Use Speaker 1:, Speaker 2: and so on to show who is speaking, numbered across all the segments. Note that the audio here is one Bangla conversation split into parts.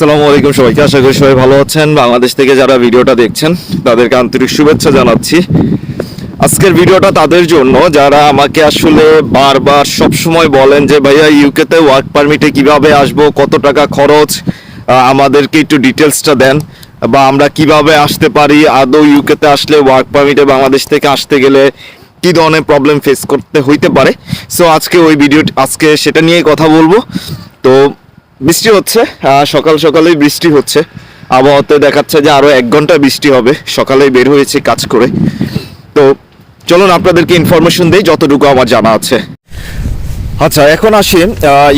Speaker 1: আসসালামু আলাইকুম সবাইকে, আশা করি সবাই ভালো আছেন। বাংলাদেশ থেকে যারা ভিডিওটা দেখছেন, তাদেরকে আন্তরিক শুভেচ্ছা জানাচ্ছি। আজকের ভিডিওটা তাদের জন্য, যারা আমাকে আসলে বারবার সব সময় বলেন যে, ভাইয়া ইউকেতে ওয়ার্ক পারমিটে কীভাবে আসব, কত টাকা খরচ? আমাদেরকে একটু ডিটেলসটা দেন, বা আমরা কীভাবে আসতে পারি, আদৌ ইউকেতে আসলে ওয়ার্ক পারমিটে বাংলাদেশ থেকে আসতে গেলে কি ধরনের প্রবলেম ফেস করতে হইতে পারে? সো আজকে ওই ভিডিও আজকে সেটা নিয়ে কথা বলব। তো বৃষ্টি হচ্ছে সকাল সকালেই বৃষ্টি হচ্ছে। আবহাওয়াতে দেখাচ্ছে যে আরও এক ঘণ্টা বৃষ্টি হবে। সকালে বের হয়েছে কাজ করে। তো চলুন আপনাদেরকে ইনফরমেশন দেই, যতটুকু আমার জানা আছে। আচ্ছা এখন আসি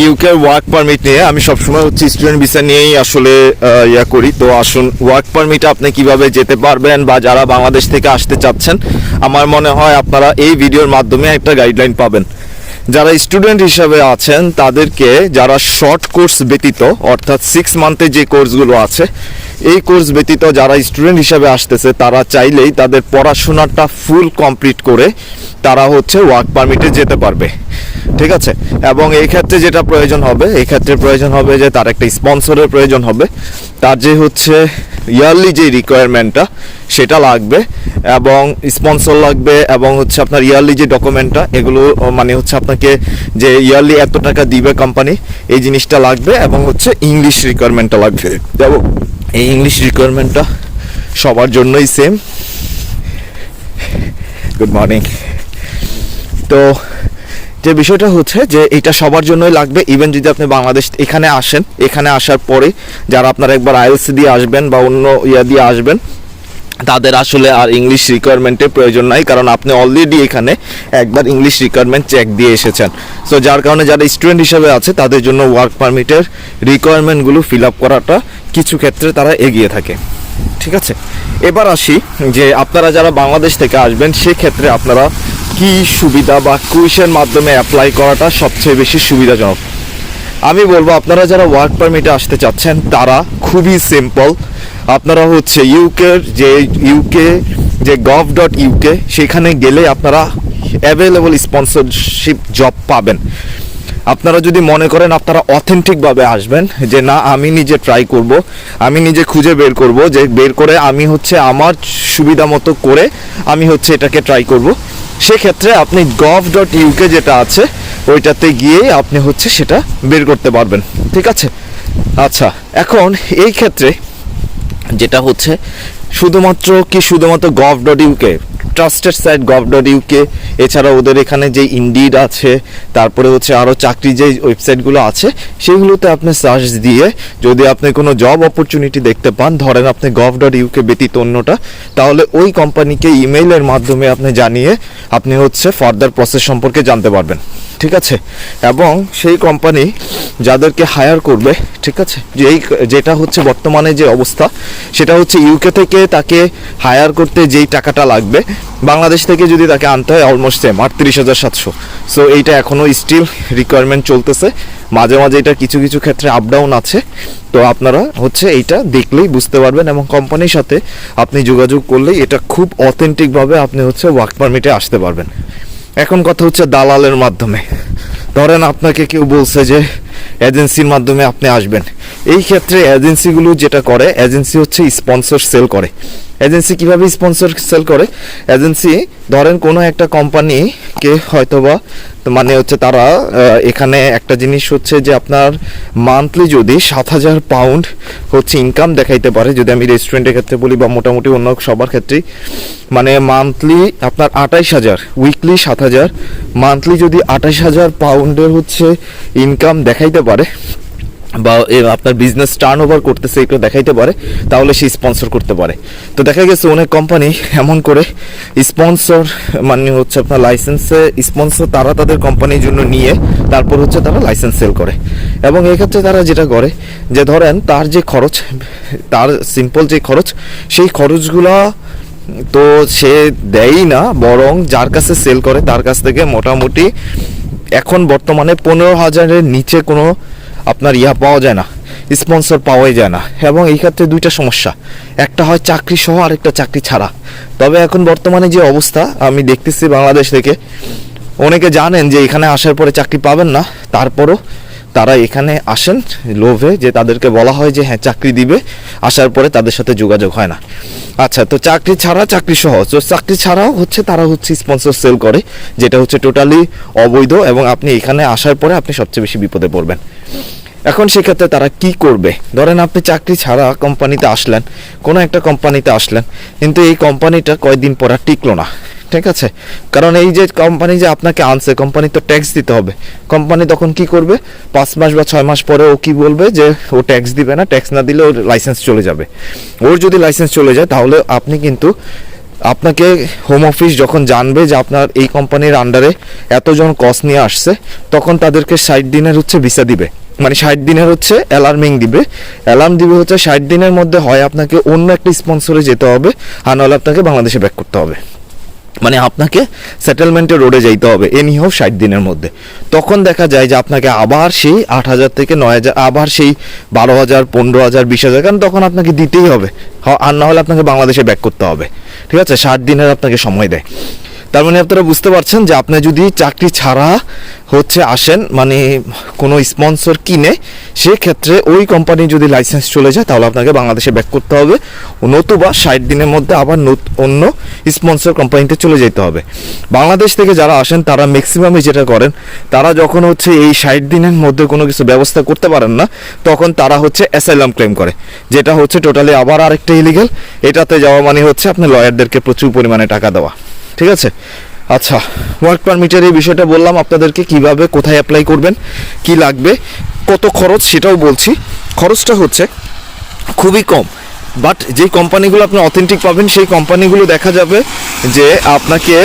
Speaker 1: ইউকে ওয়ার্ক পারমিট নিয়ে। আমি সবসময় হচ্ছে স্টুডেন্ট ভিসা নিয়েই আসলে ইয়া করি। তো আসুন ওয়ার্ক পারমিট আপনি কীভাবে যেতে পারবেন বা যারা বাংলাদেশ থেকে আসতে চাচ্ছেন, আমার মনে হয় আপনারা এই ভিডিওর মাধ্যমে একটা গাইডলাইন পাবেন। যারা স্টুডেন্ট হিসাবে আছেন, তাদেরকে যারা শর্ট কোর্স ব্যতীত, অর্থাৎ সিক্স মান্থের যে কোর্সগুলো আছে, এই কোর্স ব্যতীত যারা স্টুডেন্ট হিসাবে আসতেছে, তারা চাইলেই তাদের পড়াশোনাটা ফুল কমপ্লিট করে তারা হচ্ছে ওয়ার্ক পারমিটে যেতে পারবে। ঠিক আছে? এবং এই ক্ষেত্রে যেটা প্রয়োজন হবে, এই ক্ষেত্রে প্রয়োজন হবে যে তার একটা স্পন্সরের প্রয়োজন হবে। তার যে হচ্ছে ইয়ারলি যে রিকোয়ারমেন্টটা সেটা লাগবে এবং স্পন্সর লাগবে এবং হচ্ছে আপনার ইয়ারলি যে ডকুমেন্টটা এগুলো মানে হচ্ছে আপনাকে যে ইয়ারলি এত টাকা দিবে কোম্পানি এই জিনিসটা লাগবে এবং হচ্ছে ইংলিশ রিকোয়ারমেন্টটা লাগবে। এবং এই ইংলিশ রিকোয়ারমেন্টটা সবার জন্যই সেম গুড মর্নিং তো যে বিষয়টা হচ্ছে যে এটা সবার জন্যই লাগবে ইভেন যদি আপনি বাংলাদেশ এখানে আসেন, এখানে আসার পরে যারা আপনারা একবার আইএলসি দিয়ে আসবেন বা অন্য ইয়া দিয়ে আসবেন, তাদের আসলে আর ইংলিশ রিকোয়ারমেন্টের প্রয়োজন নাই, কারণ আপনি অলরেডি এখানে একবার ইংলিশ রিকোয়ারমেন্ট চেক দিয়ে এসেছেন। সো যার কারণে যারা স্টুডেন্ট হিসেবে আছে, তাদের জন্য ওয়ার্ক পারমিটের রিকোয়ারমেন্টগুলো ফিল আপ করাটা কিছু ক্ষেত্রে তারা এগিয়ে থাকে। ঠিক আছে? এবার আসি যে আপনারা যারা বাংলাদেশ থেকে আসবেন, সেক্ষেত্রে আপনারা কি সুবিধা বা কুইশের মাধ্যমে অ্যাপ্লাই করাটা সবচেয়ে বেশি সুবিধাজনক? আমি বলব, আপনারা যারা ওয়ার্ক পারমিটে আসতে চাচ্ছেন, তারা খুবই সিম্পল আপনারা হচ্ছে ইউকের যে ইউকে যে গভ ডট ইউকে সেখানে গেলে আপনারা অ্যাভেলেবল স্পন্সরশিপ জব পাবেন। আপনারা যদি মনে করেন আপনারা অথেন্টিকভাবে আসবেন, যে না, আমি নিজে ট্রাই করব, আমি নিজে খুঁজে বের করব, যে বের করে আমি হচ্ছে আমার সুবিধা মতো করে আমি হচ্ছে এটাকে ট্রাই করব। সেক্ষেত্রে আপনি গভ ডট ইউকে যেটা আছে, ওইটাতে গিয়েই আপনি হচ্ছে সেটা বের করতে পারবেন। ঠিক আছে? আচ্ছা এখন এই ক্ষেত্রে যেটা হচ্ছে শুধুমাত্র কি শুধুমাত্র gov dot UK trusted site gov dot UK এছাড়া ওদের এখানে যে ইন্ডিড আছে, তারপরে হচ্ছে আরও চাকরি যে ওয়েবসাইটগুলো আছে, সেগুলোতে আপনি সার্চ দিয়ে যদি আপনি কোনো জব অপরচুনিটি দেখতে পান, ধরেন আপনি গভ ডট ইউকে ব্যতীত অন্যটা, তাহলে ওই কোম্পানিকে ইমেইলের মাধ্যমে আপনি জানিয়ে আপনি হচ্ছে ফার্দার প্রসেস সম্পর্কে জানতে পারবেন। ঠিক আছে? এবং সেই কোম্পানি যাদেরকে হায়ার করবে, ঠিক আছে? যে এই, যেটা হচ্ছে বর্তমানে যে অবস্থা, সেটা হচ্ছে ইউকে থেকে তাকে হায়ার করতে যেই টাকাটা লাগবে, বাংলাদেশ থেকে যদি তাকে আনতে হয় অলমোস্ট সেম আটত্রিশ হাজার সাতশো। সো এইটা এখনও স্টিল রিকোয়ারমেন্ট চলতেছে। মাঝে মাঝে এটা কিছু কিছু ক্ষেত্রে আপ ডাউন আছে। তো আপনারা হচ্ছে এইটা দেখলেই বুঝতে পারবেন এবং কোম্পানির সাথে আপনি যোগাযোগ করলেই এটা খুব অথেন্টিকভাবে আপনি হচ্ছে ওয়ার্ক পারমিটে আসতে পারবেন। এখন কথা হচ্ছে দালালের মাধ্যমে। ধরেন আপনাকে কেউ বলছে যে এজেন্সির মাধ্যমে আপনি আসবেন। এই ক্ষেত্রে এজেন্সিগুলো যেটা করে এজেন্সি হচ্ছে স্পন্সর সেল করে। এজেন্সি কীভাবে স্পন্সর সেল করে? এজেন্সি, ধরেন কোনো একটা কোম্পানিকে হয়তোবা মানে হচ্ছে তারা এখানে একটা জিনিস হচ্ছে যে আপনার মান্থলি যদি সাত হাজার পাউন্ড হচ্ছে ইনকাম দেখাইতে পারে, যদি আমি রেস্টুরেন্টের ক্ষেত্রে বলি বা মোটামুটি অন্য সবার ক্ষেত্রেই মানে মান্থলি আপনার আঠাইশ হাজার উইকলি সাত হাজার মান্থলি যদি আঠাইশ হাজার পাউন্ডের হচ্ছে ইনকাম দেখাইতে পারে বা আপনার বিজনেস টার্ন ওভার করতেছে একটু দেখাইতে পারে, তাহলে সে স্পন্সর করতে পারে। তো দেখা গেছে অনেক কোম্পানি এমন করে স্পন্সর মানে হচ্ছে আপনার লাইসেন্সে স্পন্সর তারা তাদের কোম্পানির জন্য নিয়ে, তারপর হচ্ছে তারা লাইসেন্স সেল করে। এবং এক্ষেত্রে তারা যেটা করে, যে ধরেন তার যে খরচ, তার সিম্পল যে খরচ, সেই খরচগুলা তো সে দেয়ই না, বরং যার কাছে সেল করে, তার কাছ থেকে মোটামুটি এখন বর্তমানে পনেরো হাজারের নিচে কোনো আপনার ইয়া পাওয়া যায় না স্পন্সর পাওয়াই যায় না। এবং এই ক্ষেত্রে দুইটা সমস্যা। একটা হয় চাকরি সহ, আরেকটা চাকরি ছাড়া। তবে এখন বর্তমানে যে অবস্থা, আমি দেখতেছি বাংলাদেশ থেকে, অনেকে জানেন যে এখানে আসার পরে চাকরি পাবেন না, তারপরও তারা এখানে আসেন লোভে যে তাদেরকে বলা হয় যে হ্যাঁ চাকরি দিবে। আসার পরে তাদের সাথে যোগাযোগ হয় না। আচ্ছা তো চাকরি ছাড়া চাকরি সহ, তো চাকরি ছাড়াও হচ্ছে তারা হচ্ছে স্পন্সর সেল করে, যেটা হচ্ছে টোটালি অবৈধ এবং আপনি এখানে আসার পরে আপনি সবচেয়ে বেশি বিপদে পড়বেন। এখন সেক্ষেত্রে তারা কি করবে? ধরেন আপনি চাকরি ছাড়া কোম্পানিতে আসলেন, কোনো একটা কোম্পানিতে আসলেন, কিন্তু এই কোম্পানিটা কয়েকদিন পর আর টিকলো না। ঠিক আছে? কারণ এই যে কোম্পানি যে আপনাকে আনছে কোম্পানি তো ট্যাক্স দিতে হবে। কোম্পানি তখন কি করবে? পাঁচ মাস বা ছয় মাস পরে ও কি বলবে যে ও ট্যাক্স দিবে না ট্যাক্স না দিলে ওর লাইসেন্স চলে যাবে। ওর যদি লাইসেন্স চলে যায়, তাহলে আপনি কিন্তু আপনাকে হোম অফিস যখন জানবে যে আপনার এই কোম্পানির আন্ডারে এতজন কস নিয়ে আসছে, তখন তাদেরকে ষাট দিনের হচ্ছে ভিসা দিবে। মানে ষাট দিনের হচ্ছে অ্যালার্মিং দিবে। অ্যালার্ম দিবে হচ্ছে ষাট দিনের মধ্যে হয় আপনাকে অন্য একটা স্পন্সরে যেতে হবে, আর নাহলে আপনাকে বাংলাদেশে ব্যাক করতে হবে। মানে আপনাকে সেটেলমেন্টের রোডে যাইতে হবে এনি হোক ষাট দিনের মধ্যে। তখন দেখা যায় যে আপনাকে আবার সেই আট হাজার থেকে নয় হাজার, আবার সেই বারো হাজার, পনেরো হাজার, বিশ হাজার, কারণ তখন আপনাকে দিতেই হবে। আর না হলে আপনাকে বাংলাদেশে ব্যাক করতে হবে। ঠিক আছে? ষাট দিনের আপনাকে সময় দেয়। তার মানে আপনারা বুঝতে পারছেন যে আপনি যদি চাকরি ছাড়া হচ্ছে আসেন মানে কোনো স্পন্সর কিনে, সেক্ষেত্রে ওই কোম্পানি যদি লাইসেন্স চলে যায়, তাহলে আপনাকে বাংলাদেশে ব্যাক করতে হবে। নতুবা ষাট দিনের মধ্যে আবার অন্য স্পন্সর কোম্পানিতে চলে যেতে হবে। বাংলাদেশ থেকে যারা আসেন, তারা ম্যাক্সিমামই যেটা করেন, তারা যখন হচ্ছে এই ষাট দিনের মধ্যে কোনো কিছু ব্যবস্থা করতে পারেন না, তখন তারা হচ্ছে অ্যাসাইলাম ক্লেম করে। যেটা হচ্ছে টোটালি আবার আরেকটা ইলিগাল এটাতে যাওয়া মানে হচ্ছে আপনি লয়ারদেরকে প্রচুর পরিমাণে টাকা দেওয়া। ঠিক আছে? আচ্ছা ওয়ার্ক পারমিটের এই বিষয়টা বললাম আপনাদেরকে, কীভাবে, কোথায় অ্যাপ্লাই করবেন, কি লাগবে, কত খরচ সেটাও বলছি। খরচটা হচ্ছে খুবই কম বাট যে কোম্পানিগুলো আপনি অথেন্টিক পাবেন, সেই কোম্পানিগুলো দেখা যাবে যে আপনাকে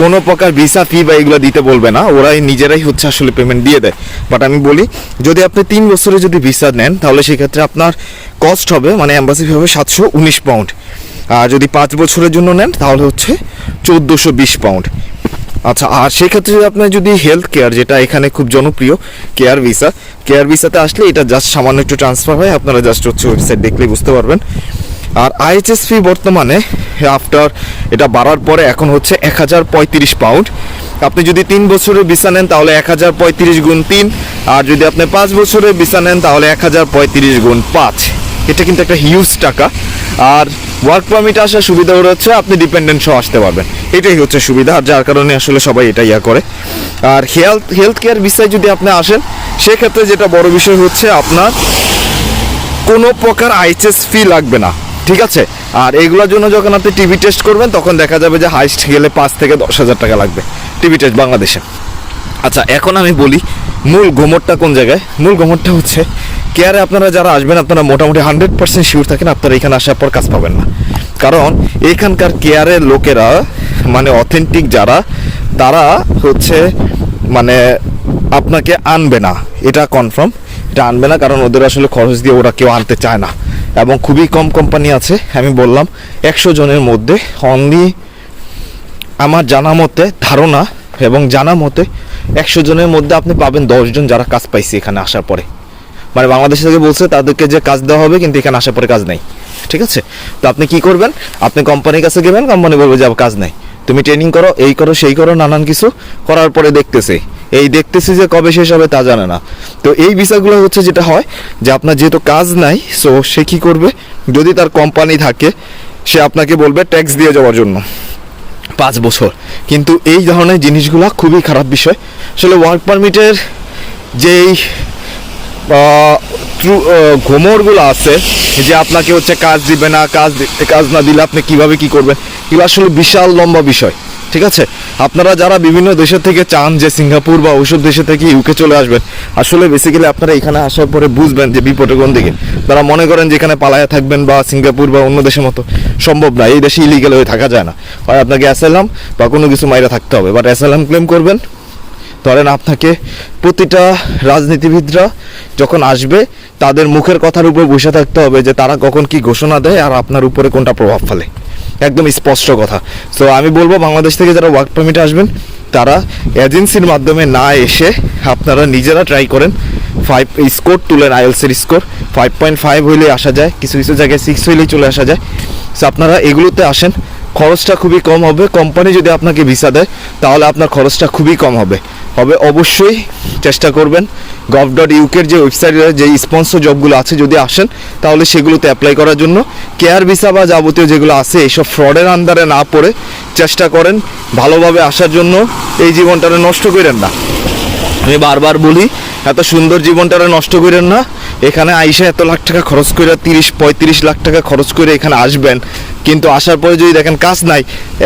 Speaker 1: কোনো প্রকার ভিসা ফি বা এগুলো দিতে বলবে না, ওরাই নিজেরাই হচ্ছে আসলে পেমেন্ট দিয়ে দেয়। বাট আমি বলি, যদি আপনি তিন বছরে যদি ভিসা নেন, তাহলে সেক্ষেত্রে আপনার কস্ট হবে মানে অ্যাম্বাসি হবে সাতশো উনিশ পাউন্ড যদি পাঁচ বছরের জন্য নেন, তাহলে হচ্ছে চোদ্দোশো বিশ পাউন্ড আচ্ছা আর সেক্ষেত্রে আপনার যদি হেলথ কেয়ার যেটা এখানে খুব জনপ্রিয় কেয়ার ভিসা কেয়ার ভিসাতে আসলে এটা জাস্ট সামান্য একটু ট্রান্সফার হয়, আপনারা জাস্ট হচ্ছে ওয়েবসাইট দেখলেই বুঝতে পারবেন। আর আইএচএস ফি বর্তমানে আফটার এটা বাড়ার পরে এখন হচ্ছে এক হাজার পঁয়ত্রিশ পাউন্ড আপনি যদি তিন বছরের ভিসা নেন, তাহলে এক হাজার পঁয়ত্রিশ গুণ তিন, আর যদি আপনি পাঁচ বছরের ভিসা নেন, তাহলে এক হাজার পঁয়ত্রিশ গুণ পাঁচ। এটা কিন্তু একটা হিউজ টাকা। আর ওয়ার্ক পারমিট আসার সুবিধা হচ্ছে আপনি ডিপেন্ডেন্ট সহ আসতে পারবেন। এটাই হচ্ছে সুবিধা, আর যার কারণে আসলে সবাই এটা ইয়া করে। আর হেলথ হেলথ কেয়ার বিষয়ে যদি আপনি আসেন, সেক্ষেত্রে যেটা বড় বিষয় হচ্ছে আপনার কোনো প্রকার আইএসএস ফি লাগবে না, ঠিক আছে? আর এগুলোর জন্য যখন আপনি টিভি টেস্ট করবেন, তখন দেখা যাবে যে হাইস্ট গেলে পাঁচ থেকে দশ হাজার টাকা লাগবে টিভি টেস্ট বাংলাদেশে। আচ্ছা এখন আমি বলি মূল গোমরটা কোন জায়গায়? মূল গোমরটা হচ্ছে কেয়ারে আপনারা যারা আসবেন, আপনারা মোটামুটি হান্ড্রেড পার্সেন্ট শিওর থাকেন, আপনারা এখানে আসার পর কাজ পাবেন না। কারণ এখানকার কেয়ারের লোকেরা মানে অথেন্টিক যারা, তারা হচ্ছে মানে আপনাকে আনবে না। এটা কনফার্ম এটা আনবে না, কারণ ওদের আসলে খরচ দিয়ে ওরা কেউ আনতে চায় না। এবং খুবই কম কোম্পানি আছে, আমি বললাম, একশো জনের মধ্যে। অনলি আমার জানা মতে, ধারণা এবং জানা মতে একশো জনের মধ্যে আপনি পাবেন দশজন যারা কাজ পাইছে এখানে আসার পরে। মানে বাংলাদেশ থেকে বলছে তাদেরকে যে কাজ দেওয়া হবে, কিন্তু এখানে আসার পরে কাজ নাই। ঠিক আছে? তো আপনি কি করবেন? আপনি কোম্পানির কাছে গেবেন কোম্পানি বলবে যে কাজ নাই। তুমি ট্রেনিং করো, এই করো, সেই করো, নানান কিছু করার পরে দেখতেছে। এই দেখতেছি যে কবে শেষ হবে তা জানে না। তো এই বিষয়গুলো হচ্ছে যেটা হয়, যে আপনার যেহেতু কাজ নাই সো সে কী করবে? যদি তার কোম্পানি থাকে, সে আপনাকে বলবে ট্যাক্স দিয়ে যাওয়ার জন্য। পাঁচ বছর। কিন্তু এই ধরনের জিনিসগুলো খুবই খারাপ বিষয়। আসলে ওয়ার্ক পারমিটের যেই ঘোমরগুলো আছে, যে আপনাকে হচ্ছে কাজ দিবে না, কাজ কাজ না দিলে আপনি কীভাবে কি করবেন, এগুলো আসলে বিশাল লম্বা বিষয়। ঠিক আছে? আপনারা যারা বিভিন্ন দেশের থেকে চান যে সিঙ্গাপুর বা ওইসব দেশে থেকে ইউকে চলে আসবেন, আসলে বেসিক্যালি আপনারা এখানে আসার পরে বুঝবেন যে বিপদে কোন দিকে। তারা মনে করেন যে এখানে পালায়া থাকবেন বা সিঙ্গাপুর বা অন্য দেশের মতো, সম্ভব না, এই দেশে ইলিগাল হয়ে থাকা যায় না। হয় আপনাকে অ্যাসাইলাম বা কোনো কিছু মাইরা থাকতে হবে। বাট অ্যাসাইলাম ক্লেম করবেন। ধরেন আপনাকে প্রতিটা রাজনীতিবিদরা যখন আসবে, তাদের মুখের কথার উপর বসে থাকতে হবে যে তারা কখন কি ঘোষণা দেয় আর আপনার উপরে কোনটা প্রভাব ফেলে। একদম স্পষ্ট কথা। সো আমি বলব বাংলাদেশ থেকে যারা ওয়ার্ক পারমিটে আসবেন, তারা এজেন্সির মাধ্যমে না এসে আপনারা নিজেরা ট্রাই করেন। ফাইভ স্কোর তুলেন আইএলসের স্কোর ফাইভ পয়েন্ট ফাইভ হইলে আসা যায়, কিছু কিছু জায়গায় সিক্স হইলেই চলে আসা যায়। সো আপনারা এগুলোতে আসেন। খরচটা খুবই কম হবে। কোম্পানি যদি আপনাকে ভিসা দেয়, তাহলে আপনার খরচটা খুবই কম হবে। হবে অবশ্যই চেষ্টা করবেন। গভ ডট ইউকের যে ওয়েবসাইটে যে স্পন্সর জবগুলো আছে, যদি আসেন, তাহলে সেগুলোতে অ্যাপ্লাই করার জন্য কেয়ার ভিসা বা যাবতীয় যেগুলো আছে এইসব ফ্রডের আন্দারে না পড়ে চেষ্টা করেন। ভালোভাবে আসার জন্য এই জীবনটারে নষ্ট করেন না। আমি বারবার বলি, এত সুন্দর জীবনটারে নষ্ট করেন না। এখানে আইসা এত লাখ টাকা খরচ করে তিরিশ পঁয়ত্রিশ লাখ টাকা খরচ করে এখানে আসবেন। কিন্তু আসার পরে যদি দেখেন কাজ নাই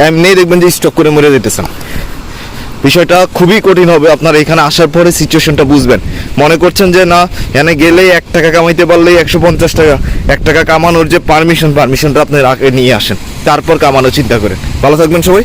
Speaker 1: এমনি দেখবেন যে স্টক করে মরে যেতেছেন। বিষয়টা খুবই কঠিন হবে আপনার এখানে আসার পরে সিচুয়েশনটা বুঝবেন। মনে করছেন যে না, এখানে গেলেই এক টাকা কামাইতে পারলেই একশো পঞ্চাশ টাকা, এক টাকা কামানোর যে পারমিশন পারমিশনটা আপনি নিয়ে আসেন। তারপর কামানোর চিন্তা করেন। ভালো থাকবেন সবাই।